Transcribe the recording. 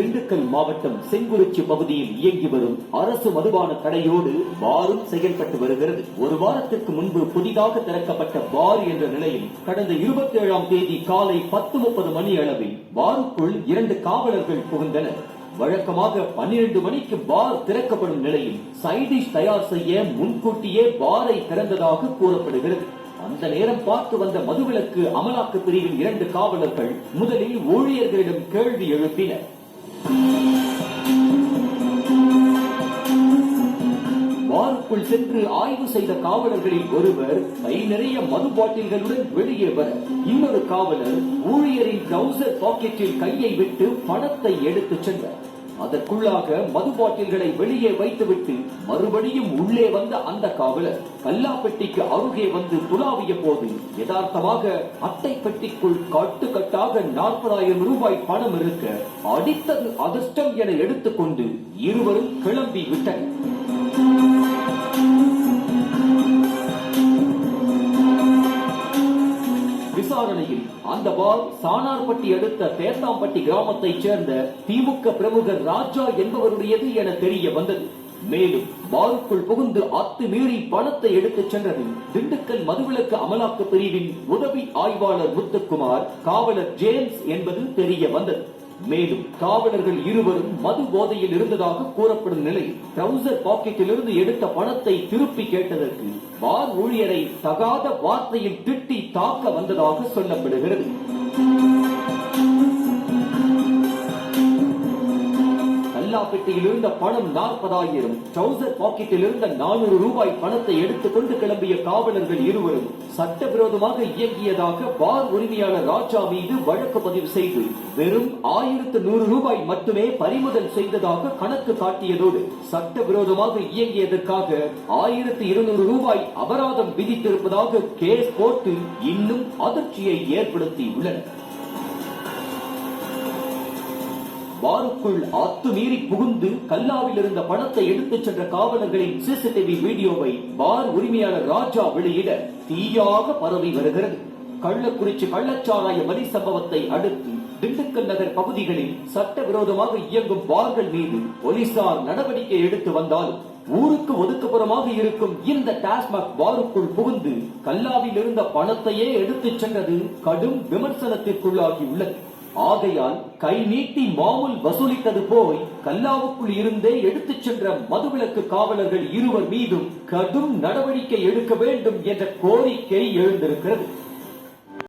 திண்டுக்கல் மாவட்டம் செங்குறிச்சி பகுதியில் இயங்கி வரும் அரசு மதுபான கடையோடு பாரும் செயல்பட்டு வருகிறது. ஒரு வாரத்திற்கு முன்பு புதிதாக திறக்கப்பட்ட பார் என்ற நிலையில் கடந்த இருபத்தி ஏழாம் தேதி காலை பத்து முப்பது மணி அளவில் பாருக்குள் இரண்டு காவலர்கள் புகுந்தனர். வழக்கமாக பன்னிரண்டு மணிக்கு பார் திறக்கப்படும் நிலையில் சைடிஷ் தயார் செய்ய முன்கூட்டியே பாரை திறந்ததாக கூறப்படுகிறது. அந்த நேரம் பார்த்து வந்த மதுவிலக்கு அமலாக்க பிரிவின் இரண்டு காவலர்கள் முதலில் ஊழியர்களிடம் கேள்வி எழுப்பினர். பாருக்குள் சென்று ஆய்வு செய்த காவலர்களில் ஒருவர் கை நிறைய மது பாட்டில்களுடன் வெளியே வர இன்னொரு காவலர் ஊழியரின் ட்ரௌசர் பாக்கெட்டில் கையை விட்டு பணத்தை எடுத்துச் சென்றார். அதற்குள்ளாக மது பாட்டில்களை வெளியே வைத்துவிட்டு மறுபடியும் உள்ளே வந்த அந்த காவலர் கல்லாப்பெட்டிக்கு அருகே வந்து துளாவிய போது யதார்த்தமாக அட்டை பெட்டிக்குள் கட்டு கட்டாக நாற்பதாயிரம் ரூபாய் பணம் இருக்க அடித்தது அதிர்ஷ்டம் என எடுத்துக்கொண்டு இருவரும் கிளம்பி விட்டனர் விசாரணையில் அந்த பால் சானார்பட்டி அடுத்த பேத்தாம்பட்டி கிராமத்தைச் சேர்ந்த திமுக பிரமுகர் ராஜா என்பவருடையது என தெரிய வந்தது. மேலும் பாருக்குள் புகுந்து அத்துமீறி பணத்தை எடுத்துச் சென்றது திண்டுக்கல் மதுவிலக்கு அமலாக்க பிரிவின் உதவி ஆய்வாளர் முத்துக்குமார் காவலர் ஜேம்ஸ் என்பது தெரிய வந்தது. மேலும் காவலர்கள் இருவரும் மது போதையில் இருந்ததாக கூறப்படும் நிலையில் ட்ரௌசர் பாக்கெட்டிலிருந்து எடுத்த பணத்தை திருப்பி கேட்டதற்கு பார் ஊழியரை தகாத வார்த்தையில் திட்டி தாக்க வந்ததாக சொல்லப்படுகிறது. பெட்டியில் இருந்த பணம் நாற்பதாயிரம். ட்ரௌசர் பாக்கெட்டில் இருந்த நானூறு ரூபாய் பணத்தை எடுத்துக்கொண்டு கிளம்பிய காவலர்கள் இருவரும் சட்டவிரோதமாக இயங்கியதாக பார் உரிமையாளர் ராஜா மீது வழக்கு பதிவு செய்து வெறும் ஆயிரத்து நூறு ரூபாய் மட்டுமே பறிமுதல் செய்ததாக கணக்கு காட்டியதோடு சட்டவிரோதமாக இயங்கியதற்காக ஆயிரத்து இருநூறு ரூபாய் அபராதம் விதித்திருப்பதாக கேஸ் போட்டு இன்னும் அதிர்ச்சியை ஏற்படுத்தியுள்ளனர் பாருக்குள் அத்துமீறி புகுந்து கல்லாவில் இருந்த பணத்தை எடுத்துச் சென்ற காவலர்களின் சிசிடிவி வீடியோவை பார் உரிமையாளர் ராஜா வெளியிட தீயாக பரவி வருகிறது. கள்ளக்குறிச்சி கள்ளச்சாராய வரி சம்பவத்தை அடுத்து திண்டுக்கல் நகர் பகுதிகளில் சட்டவிரோதமாக இயங்கும் பார்கள் மீது போலீசார் நடவடிக்கை எடுத்து வந்தாலும் ஊருக்கு ஒதுக்குப்புறமாக இருக்கும் இந்த டாஸ்மாக் பாருக்குள் புகுந்து கல்லாவில் இருந்த பணத்தையே எடுத்துச் சென்றது கடும் விமர்சனத்திற்குள்ளாகியுள்ளது. ஆகையால் கை நீட்டி மாமூல் வசூலித்தது போய் கல்லாவுக்குள் இருந்தே எடுத்துச் சென்ற மதுவிலக்கு காவலர்கள் இருவர் மீதும் கடும் நடவடிக்கை எடுக்க வேண்டும் என்ற கோரிக்கை எழுந்திருக்கிறது.